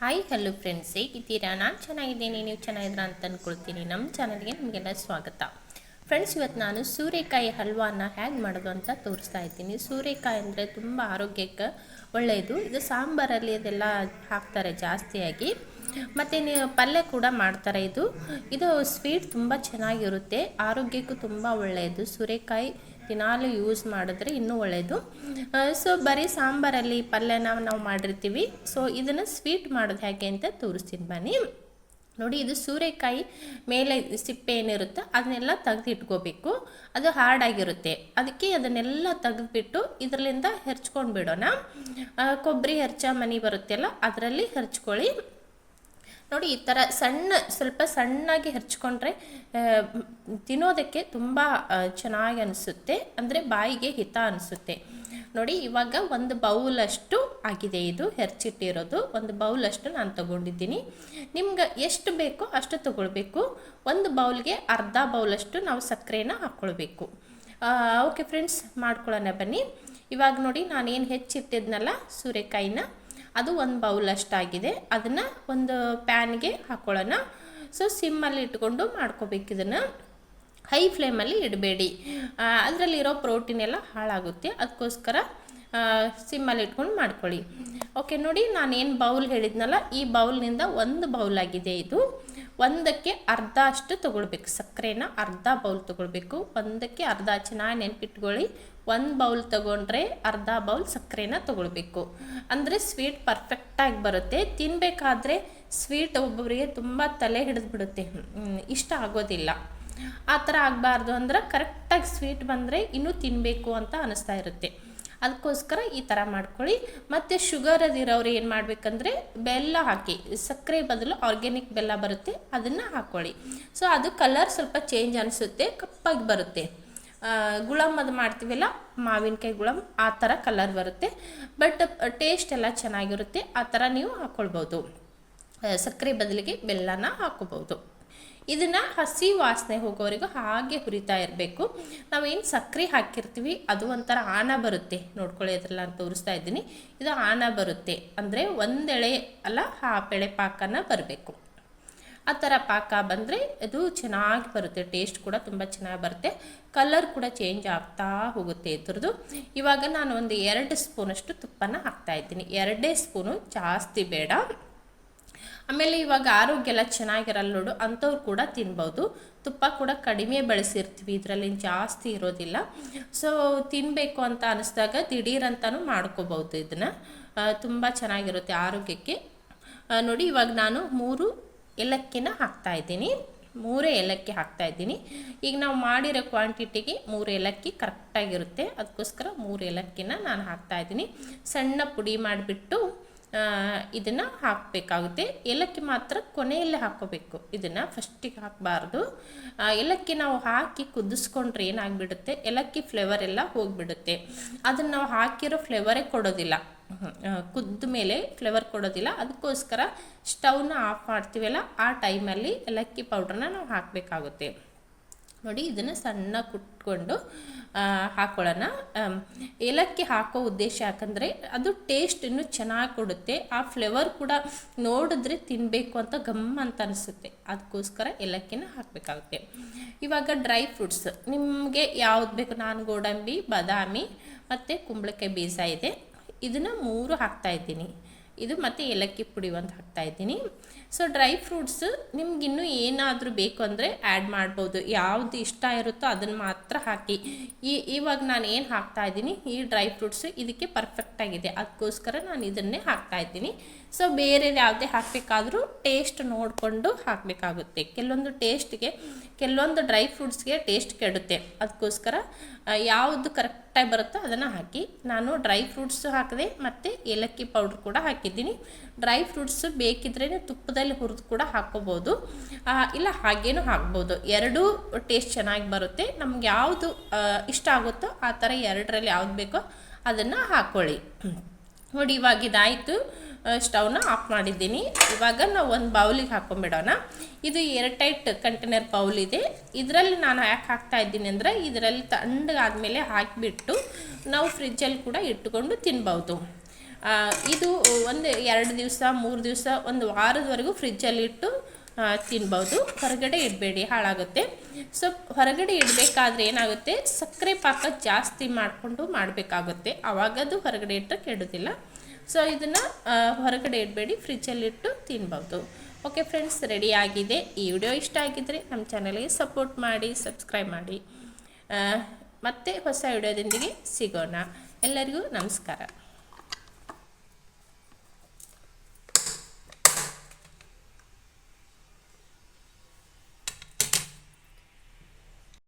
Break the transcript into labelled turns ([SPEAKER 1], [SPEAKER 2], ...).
[SPEAKER 1] Hi hello friends ಹೇಗಿದ್ದೀರಾ? ನಾನು ಚೆನ್ನಾಗಿದ್ದೀನಿ. ನೀವು ಚೆನ್ನಾಗಿದ್ರ ಅಂತ ಅಂದ್ಕೊಳ್ತೀನಿ ನಮ್ಮ ಚಾನಲ್ಗೆ ನಿಮಗೆಲ್ಲ ಸ್ವಾಗತ. ಫ್ರೆಂಡ್ಸ್ ಇವತ್ತು ನಾನು ಸೂರೆಕಾಯಿ ಹಲ್ವಾನ ಹೇಗೆ ಮಾಡೋದು ಅಂತ ತೋರಿಸ್ತಾ ಇದ್ದೀನಿ. ಸೂರೆಕಾಯಿ ಅಂದರೆ ತುಂಬ ಆರೋಗ್ಯಕ್ಕೆ ಒಳ್ಳೆಯದು ಇದು ಸಾಂಬಾರಲ್ಲಿ ಅದೆಲ್ಲ ಹಾಕ್ತಾರೆ ಜಾಸ್ತಿಯಾಗಿ. ಮತ್ತು ನೀವು ಪಲ್ಯ ಕೂಡ ಮಾಡ್ತಾರೆ ಇದು. ಇದು ಸ್ವೀಟ್ ತುಂಬ ಚೆನ್ನಾಗಿರುತ್ತೆ. ಆರೋಗ್ಯಕ್ಕೂ ತುಂಬ ಒಳ್ಳೆಯದು ಸೂರ್ಯಕಾಯಿ ದಿನಾಲು ಯೂಸ್ ಮಾಡಿದ್ರೆ ಇನ್ನೂ ಒಳ್ಳೆಯದು ಸೊ ಬರೀ ಸಾಂಬಾರಲ್ಲಿ ಪಲ್ಯನ ನಾವು ಮಾಡಿರ್ತೀವಿ. ಸೊ ಇದನ್ನು ಸ್ವೀಟ್ ಮಾಡೋದು ಹೇಗೆ ಅಂತ ತೋರಿಸ್ತೀನಿ ಬನ್ನಿ. ನೋಡಿ, ಇದು ಸೂರೆಕಾಯಿ ಮೇಲೆ ಸಿಪ್ಪೆ ಏನಿರುತ್ತೆ ಅದನ್ನೆಲ್ಲ ತೆಗೆದಿಟ್ಕೋಬೇಕು. ಅದು ಹಾರ್ಡಾಗಿರುತ್ತೆ ಅದಕ್ಕೆ ಅದನ್ನೆಲ್ಲ ತೆಗೆದುಬಿಟ್ಟು ಇದರಲ್ಲಿಂದ ಹೆರ್ಚ್ಕೊಂಡು ಬಿಡೋಣ ಕೊಬ್ಬರಿ ಹೆರ್ಚ ಮನಿ ಬರುತ್ತೆಲ್ಲ, ಅದರಲ್ಲಿ ಹೆರ್ಚ್ಕೊಳ್ಳಿ. ನೋಡಿ, ಈ ಥರ ಸಣ್ಣ, ಸ್ವಲ್ಪ ಸಣ್ಣಾಗಿ ಹೆಚ್ಚಿಕೊಂಡ್ರೆ ತಿನ್ನೋದಕ್ಕೆ ತುಂಬ ಚೆನ್ನಾಗಿ ಅನಿಸುತ್ತೆ. ಅಂದರೆ ಬಾಯಿಗೆ ಹಿತ ಅನಿಸುತ್ತೆ. ನೋಡಿ, ಇವಾಗ ಒಂದು ಬೌಲಷ್ಟು ಆಗಿದೆ ಇದು, ಹೆರ್ಚಿಟ್ಟಿರೋದು. ಒಂದು ಬೌಲಷ್ಟು ನಾನು ತಗೊಂಡಿದ್ದೀನಿ. ನಿಮ್ಗೆ ಎಷ್ಟು ಬೇಕೋ ಅಷ್ಟು ತಗೊಳ್ಬೇಕು. ಒಂದು ಬೌಲ್ಗೆ ಅರ್ಧ ಬೌಲಷ್ಟು ನಾವು ಸಕ್ಕರೆನ ಹಾಕ್ಕೊಳ್ಬೇಕು ಓಕೆ ಫ್ರೆಂಡ್ಸ್, ಮಾಡ್ಕೊಳ್ಳೋಣ ಬನ್ನಿ. ಇವಾಗ ನೋಡಿ, ನಾನೇನು ಹೆಚ್ಚಿಟ್ಟಿದ್ನಲ್ಲ ಸೂರ್ಯಕಾಯಿನ ಅದು ಒಂದು ಬೌಲ್ ಅಷ್ಟಾಗಿದೆ ಅದನ್ನು ಒಂದು ಪ್ಯಾನ್ಗೆ ಹಾಕ್ಕೊಳ್ಳೋಣ ಸೊ ಸಿಮ್ಮಲ್ಲಿ ಇಟ್ಕೊಂಡು ಮಾಡ್ಕೋಬೇಕು ಇದನ್ನು. ಹೈ ಫ್ಲೇಮಲ್ಲಿ ಇಡಬೇಡಿ. ಅದರಲ್ಲಿರೋ ಪ್ರೋಟೀನ್ ಎಲ್ಲ ಹಾಳಾಗುತ್ತೆ. ಅದಕ್ಕೋಸ್ಕರ ಸಿಮ್ಮಲ್ಲಿ ಇಟ್ಕೊಂಡು ಮಾಡ್ಕೊಳ್ಳಿ. ಓಕೆ ನೋಡಿ ನಾನೇನು ಬೌಲ್ ಹೇಳಿದ್ನಲ್ಲ, ಈ ಬೌಲ್ನಿಂದ ಒಂದು ಬೌಲ್ ಆಗಿದೆ ಇದು. ಒಂದಕ್ಕೆ ಅರ್ಧ ಅಷ್ಟು ತೊಗೊಳ್ಬೇಕು. ಸಕ್ಕರೆನ ಅರ್ಧ ಬೌಲ್ ತೊಗೊಳ್ಬೇಕು. ಒಂದಕ್ಕೆ ಅರ್ಧ ಚೆನ್ನಾಗಿ ನೆನ್ಪಿಟ್ಕೊಳ್ಳಿ. ಒಂದು ಬೌಲ್ ತಗೊಂಡ್ರೆ ಅರ್ಧ ಬೌಲ್ ಸಕ್ಕರೆನ ತೊಗೊಳ್ಬೇಕು. ಅಂದರೆ ಸ್ವೀಟ್ ಪರ್ಫೆಕ್ಟಾಗಿ ಬರುತ್ತೆ. ತಿನ್ನಬೇಕಾದ್ರೆ ಸ್ವೀಟ್ ಒಬ್ಬೊಬ್ಬರಿಗೆ ತುಂಬ ತಲೆ ಹಿಡಿದ್ಬಿಡುತ್ತೆ. ಇಷ್ಟ ಆಗೋದಿಲ್ಲ. ಆ ಥರ ಆಗಬಾರ್ದು ಅಂದ್ರೆ ಕರೆಕ್ಟಾಗಿ ಸ್ವೀಟ್ ಬಂದರೆ ಇನ್ನೂ ತಿನ್ನಬೇಕು ಅಂತ ಅನಿಸ್ತಾ ಇರುತ್ತೆ. ಅದಕ್ಕೋಸ್ಕರ ಈ ಥರ ಮಾಡ್ಕೊಳ್ಳಿ. ಮತ್ತು ಶುಗರ್ ಅದಿರೋರು ಏನು ಮಾಡಬೇಕಂದ್ರೆ ಬೆಲ್ಲ ಹಾಕಿ, ಸಕ್ಕರೆ ಬದಲು ಆರ್ಗ್ಯಾನಿಕ್ ಬೆಲ್ಲ ಬರುತ್ತೆ, ಅದನ್ನು ಹಾಕ್ಕೊಳ್ಳಿ ಸೊ ಅದು ಕಲರ್ ಸ್ವಲ್ಪ ಚೇಂಜ್ ಅನಿಸುತ್ತೆ, ಕಪ್ಪಾಗಿ ಬರುತ್ತೆ. ಗುಳಮ್ ಅದು ಮಾಡ್ತೀವಲ್ಲ, ಮಾವಿನಕಾಯಿ ಗುಳಮ್ ಆ ಥರ ಕಲರ್ ಬರುತ್ತೆ. ಬಟ್ ಟೇಸ್ಟ್ ಎಲ್ಲ ಚೆನ್ನಾಗಿರುತ್ತೆ, ಆ ಥರ ನೀವು ಹಾಕ್ಕೊಳ್ಬೋದು ಸಕ್ಕರೆ ಬದಲಿಗೆ ಬೆಲ್ಲನ ಹಾಕೋಬಹುದು ಇದನ್ನು ಹಸಿ ವಾಸನೆ ಹೋಗೋವರೆಗೂ ಹಾಗೆ ಹುರಿತಾ ಇರಬೇಕು. ನಾವೇನು ಸಕ್ಕರೆ ಹಾಕಿರ್ತೀವಿ, ಅದು ಒಂಥರ ಆನ ಬರುತ್ತೆ. ನೋಡ್ಕೊಳ್ಳಿ ಅದ್ರಲ್ಲಿ ನಾನು ತೋರಿಸ್ತಾ ಇದ್ದೀನಿ. ಇದು ಆನ ಬರುತ್ತೆ. ಅಂದರೆ ಒಂದೆಳೆ ಅಲ್ಲ ಆ ಎಳೆ ಪಾಕನ ಬರಬೇಕು. ಆ ಥರ ಪಾಕ ಬಂದರೆ ಅದು ಚೆನ್ನಾಗಿ ಬರುತ್ತೆ. ಟೇಸ್ಟ್ ಕೂಡ ತುಂಬ ಚೆನ್ನಾಗಿ ಬರುತ್ತೆ. ಕಲರ್ ಕೂಡ ಚೇಂಜ್ ಆಗ್ತಾ ಹೋಗುತ್ತೆ ಇದ್ರದ್ದು. ಇವಾಗ ನಾನು ಒಂದು ಎರಡು ಸ್ಪೂನಷ್ಟು ತುಪ್ಪನ ಹಾಕ್ತಾ ಇದ್ದೀನಿ. ಎರಡೇ ಸ್ಪೂನು ಜಾಸ್ತಿ ಬೇಡ. ಆಮೇಲೆ ಇವಾಗ ಆರೋಗ್ಯ ಎಲ್ಲ ಚೆನ್ನಾಗಿರಲ್ಲ ನೋಡು, ಅಂಥವ್ರು ಕೂಡ ತಿನ್ಬೋದು. ತುಪ್ಪ ಕೂಡ ಕಡಿಮೆ ಬಳಸಿರ್ತೀವಿ, ಇದರಲ್ಲಿ ಜಾಸ್ತಿ ಇರೋದಿಲ್ಲ. ಸೊ ತಿನ್ನಬೇಕು ಅಂತ ಅನಿಸ್ದಾಗ ದಿಢೀರಂತನೂ ಮಾಡ್ಕೋಬೋದು ಇದನ್ನು. ತುಂಬ ಚೆನ್ನಾಗಿರುತ್ತೆ ಆರೋಗ್ಯಕ್ಕೆ. ನೋಡಿ ಇವಾಗ ನಾನು ಮೂರು ಏಲಕ್ಕಿನ ಹಾಕ್ತಾ ಇದ್ದೀನಿ. ಮೂರೇ ಏಲಕ್ಕಿ ಹಾಕ್ತಾ ಇದ್ದೀನಿ. ಈಗ ನಾವು ಮಾಡಿರೋ ಕ್ವಾಂಟಿಟಿಗೆ ಮೂರು ಏಲಕ್ಕಿ ಕರೆಕ್ಟಾಗಿರುತ್ತೆ. ಅದಕ್ಕೋಸ್ಕರ ಮೂರು ಏಲಕ್ಕಿನ ನಾನು ಹಾಕ್ತಾ ಇದ್ದೀನಿ. ಸಣ್ಣ ಪುಡಿ ಮಾಡಿಬಿಟ್ಟು ಇದನ್ನು ಹಾಕಬೇಕಾಗುತ್ತೆ. ಏಲಕ್ಕಿ ಮಾತ್ರ ಕೊನೆಯಲ್ಲೇ ಹಾಕೋಬೇಕು ಇದನ್ನು ಫಸ್ಟಿಗೆ ಹಾಕಬಾರ್ದು. ಏಲಕ್ಕಿ ನಾವು ಹಾಕಿ ಕುದಿಸ್ಕೊಂಡ್ರೆ ಏನಾಗ್ಬಿಡುತ್ತೆ? ಏಲಕ್ಕಿ ಫ್ಲೇವರ್ ಎಲ್ಲ ಹೋಗಿಬಿಡುತ್ತೆ. ಅದನ್ನು ನಾವು ಹಾಕಿರೋ ಫ್ಲೇವರೇ ಕೊಡೋದಿಲ್ಲ. ಕುದ್ದ ಮೇಲೆ ಫ್ಲೇವರ್ ಕೊಡೋದಿಲ್ಲ. ಅದಕ್ಕೋಸ್ಕರ ಸ್ಟವ್ನ ಆಫ್ ಮಾಡ್ತೀವಲ್ಲ? ಆ ಟೈಮಲ್ಲಿ ಏಲಕ್ಕಿ ಪೌಡ್ರನ್ನ ನಾವು ಹಾಕಬೇಕಾಗುತ್ತೆ. ನೋಡಿ ಇದನ್ನು ಸಣ್ಣ ಕುಟ್ಕೊಂಡು ಹಾಕ್ಕೊಳ್ಳೋಣ ಏಲಕ್ಕಿ ಹಾಕೋ ಉದ್ದೇಶ ಯಾಕಂದರೆ ಅದು ಟೇಸ್ಟ್ ಇನ್ನೂ ಚೆನ್ನಾಗಿ ಕೊಡುತ್ತೆ. ಆ ಫ್ಲೇವರ್ ಕೂಡ ನೋಡಿದ್ರೆ ತಿನ್ನಬೇಕು ಅಂತ ಗಮ್ಮ ಅಂತ ಅನಿಸುತ್ತೆ. ಅದಕ್ಕೋಸ್ಕರ ಏಲಕ್ಕಿನ ಹಾಕಬೇಕಾಗುತ್ತೆ. ಇವಾಗ ಡ್ರೈ ಫ್ರೂಟ್ಸ್ ನಿಮಗೆ ಯಾವ್ದು ಬೇಕು? ನಾನು ಗೋಡಂಬಿ, ಬಾದಾಮಿ ಮತ್ತು ಕುಂಬಳಕಾಯಿ ಬೀಜ ಇದೆ. ಇದನ್ನು ಮೂರು ಹಾಕ್ತಾ ಇದ್ದೀನಿ. ಇದು ಮತ್ತು ಏಲಕ್ಕಿ ಪುಡಿ ಒಂದು ಹಾಕ್ತಾ ಇದ್ದೀನಿ. ಸೊ ಡ್ರೈ ಫ್ರೂಟ್ಸ್ ನಿಮ್ಗೆ ಇನ್ನೂ ಏನಾದರೂ ಬೇಕು ಅಂದರೆ ಆ್ಯಡ್ ಮಾಡ್ಬೋದು. ಯಾವುದು ಇಷ್ಟ ಇರುತ್ತೋ ಅದನ್ನು ಮಾತ್ರ ಹಾಕಿ. ಈ, ಇವಾಗ ನಾನು ಏನು ಹಾಕ್ತಾ ಇದ್ದೀನಿ? ಈ ಡ್ರೈ ಫ್ರೂಟ್ಸು ಇದಕ್ಕೆ ಪರ್ಫೆಕ್ಟಾಗಿದೆ ಅದಕ್ಕೋಸ್ಕರ ನಾನು ಇದನ್ನೇ ಹಾಕ್ತಾ ಇದ್ದೀನಿ. ಸೊ ಬೇರೆ ಯಾವುದೇ ಹಾಕಬೇಕಾದ್ರೂ ಟೇಸ್ಟ್ ನೋಡಿಕೊಂಡು ಹಾಕಬೇಕಾಗುತ್ತೆ. ಕೆಲವೊಂದು ಟೇಸ್ಟ್ಗೆ ಕೆಲವೊಂದು ಡ್ರೈ ಫ್ರೂಟ್ಸ್ಗೆ ಟೇಸ್ಟ್ ಕೆಡುತ್ತೆ. ಅದಕ್ಕೋಸ್ಕರ ಯಾವುದು ಯಾವುದು ಕರೆಕ್ಟಾಗಿ ಬರುತ್ತೋ ಅದನ್ನು ಹಾಕಿ ನಾನು ಡ್ರೈ ಫ್ರೂಟ್ಸು ಹಾಕಿದೆ ಮತ್ತು ಏಲಕ್ಕಿ ಪೌಡ್ರ್ ಕೂಡ ಹಾಕಿದ್ದೀನಿ. ಡ್ರೈ ಫ್ರೂಟ್ಸ್ ಬೇಕಿದ್ರೇ ತುಪ್ಪದಲ್ಲಿ ಹುರಿದು ಕೂಡ ಹಾಕ್ಕೋಬೋದು ಇಲ್ಲ ಹಾಗೇನೂ ಹಾಕ್ಬೋದು. ಎರಡೂ ಟೇಸ್ಟ್ ಚೆನ್ನಾಗಿ ಬರುತ್ತೆ. ನಮ್ಗೆ ಯಾವುದು ಇಷ್ಟ ಆಗುತ್ತೋ ಆ ಥರ ಎರಡರಲ್ಲಿ ಯಾವ್ದು ಬೇಕೋ ಅದನ್ನು ಹಾಕ್ಕೊಳ್ಳಿ ನೋಡಿ ಇವಾಗ ಇದಾಯಿತು. ಸ್ಟವ್ನ ಆಫ್ ಮಾಡಿದ್ದೀನಿ. ಇವಾಗ ನಾವು ಒಂದು ಬೌಲಿಗೆ ಹಾಕೊಂಡ್ಬಿಡೋಣ ಇದು ಏರ್ಟೈಟ್ ಕಂಟೈನರ್ ಬೌಲ್ ಇದೆ. ಇದರಲ್ಲಿ ನಾನು ಯಾಕೆ ಹಾಕ್ತಾ ಇದ್ದೀನಿ ಅಂದರೆ ಇದರಲ್ಲಿ ತಣ್ಣಗಾದ್ಮೇಲೆ ಹಾಕಿಬಿಟ್ಟು ನಾವು ಫ್ರಿಜ್ಜಲ್ಲಿ ಕೂಡ ಇಟ್ಟುಕೊಂಡು ತಿನ್ಬೌದು. ಇದು ಒಂದು ಎರಡು ದಿವಸ, ಮೂರು ದಿವಸ, ಒಂದು ವಾರದವರೆಗೂ ಫ್ರಿಜ್ಜಲ್ಲಿ ಇಟ್ಟು ತಿನ್ಬೌದು. ಹೊರಗಡೆ ಇಡಬೇಡಿ, ಹಾಳಾಗುತ್ತೆ. ಸೊ, ಹೊರಗಡೆ ಇಡಬೇಕಾದ್ರೆ ಏನಾಗುತ್ತೆ? ಸಕ್ಕರೆ ಪಾಕ ಜಾಸ್ತಿ ಮಾಡಿಕೊಂಡು ಮಾಡಬೇಕಾಗುತ್ತೆ. ಆವಾಗದು ಹೊರಗಡೆ ಇಟ್ಟರೆ ಕೆಡೋದಿಲ್ಲ. ಸೊ ಇದನ್ನು ಹೊರಗಡೆ ಇಡಬೇಡಿ ಫ್ರಿಜ್ಜಲ್ಲಿಟ್ಟು ತಿನ್ಬೋದು. ಓಕೆ ಫ್ರೆಂಡ್ಸ್ ರೆಡಿ ಆಗಿದೆ. ಈ ವಿಡಿಯೋ ಇಷ್ಟ ಆಗಿದ್ದರೆ ನಮ್ಮ ಚಾನಲ್ಗೆ ಸಪೋರ್ಟ್ ಮಾಡಿ ಸಬ್ಸ್ಕ್ರೈಬ್ ಮಾಡಿ. ಮತ್ತೆ ಹೊಸ ವಿಡಿಯೋದೊಂದಿಗೆ ಸಿಗೋಣ. ಎಲ್ಲರಿಗೂ ನಮಸ್ಕಾರ.